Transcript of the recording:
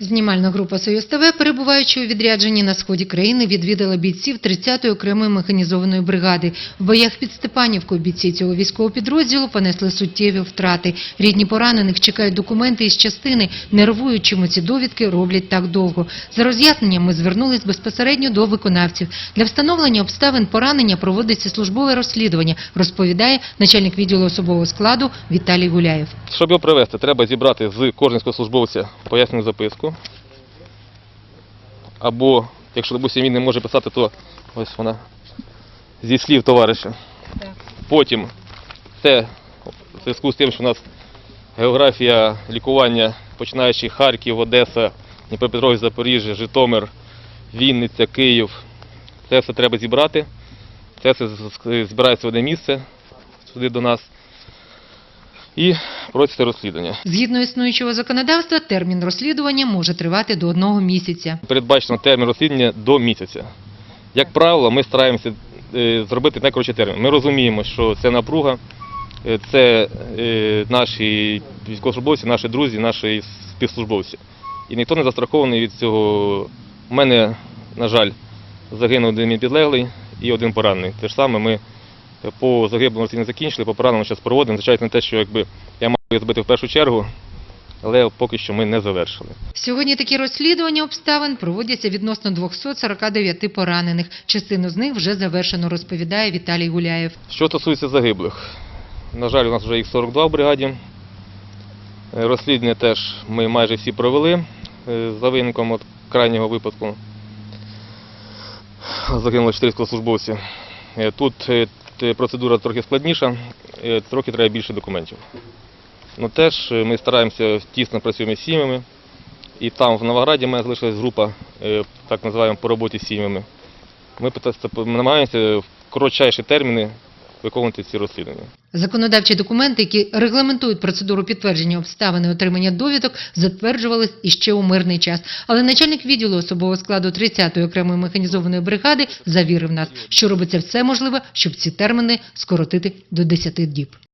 Знімальна група «Союз ТВ», перебуваючи у відрядженні на сході країни, відвідала бійців 30-ї окремої механізованої бригади. В боях під Степанівкою бійці цього військового підрозділу понесли суттєві втрати. Рідні поранених чекають документи із частини, нервують, ці довідки роблять так довго. За роз'ясненням ми звернулись безпосередньо до виконавців. Для встановлення обставин поранення проводиться службове розслідування, розповідає начальник відділу особового складу Віталій Гуляєв. Щоб його привезти, треба зібрати з кожного службовця пояснену записку. Або, якщо, допустим, він не може писати, то ось вона зі слів товариша. Потім це в зв'язку з тим, що у нас географія лікування, починаючи Харків, Одеса, Дніпропетровськ, Запоріжжя, Житомир, Вінниця, Київ. Це все треба зібрати. Це все збирається в одне місце сюди до нас. І проводиться розслідування. Згідно існуючого законодавства, термін розслідування може тривати до одного місяця. Передбачено термін розслідування до місяця. Як правило, ми стараємося е, зробити найкоротший термін. Ми розуміємо, що це напруга, е, це е, наші військовослужбовці, наші друзі, наші співслужбовці. І ніхто не застрахований від цього. У мене, на жаль, загинув один підлеглий і один поранений. Те ж саме ми по загиблому розслідування закінчили, по пораненому зараз проводимо. Звичайно, не те, що якби я мав їх зробити в першу чергу, але поки що ми не завершили. Сьогодні такі розслідування обставин проводяться відносно 249 поранених. Частину з них вже завершено, розповідає Віталій Гуляєв. Що стосується загиблих, на жаль, у нас вже їх 42 в бригаді. Е, Розслідування теж ми майже всі провели е, за виником от крайнього випадку. Загинуло 400 службовців. Е, Тут процедура трохи складніша, е, трохи треба більше документів. Ну теж е, ми стараємося тісно працюємо з сім'ями. І там в Новограді в мене залишилась група, е, так називаємо по роботі з сім'ями. Ми намагаємося в коротчайші терміни виконувати ці розслідування. Законодавчі документи, які регламентують процедуру підтвердження обставини отримання довідок, затверджувались іще у мирний час. Але начальник відділу особового складу 30-ї окремої механізованої бригади завірив нас, що робиться все можливе, щоб ці терміни скоротити до 10 діб.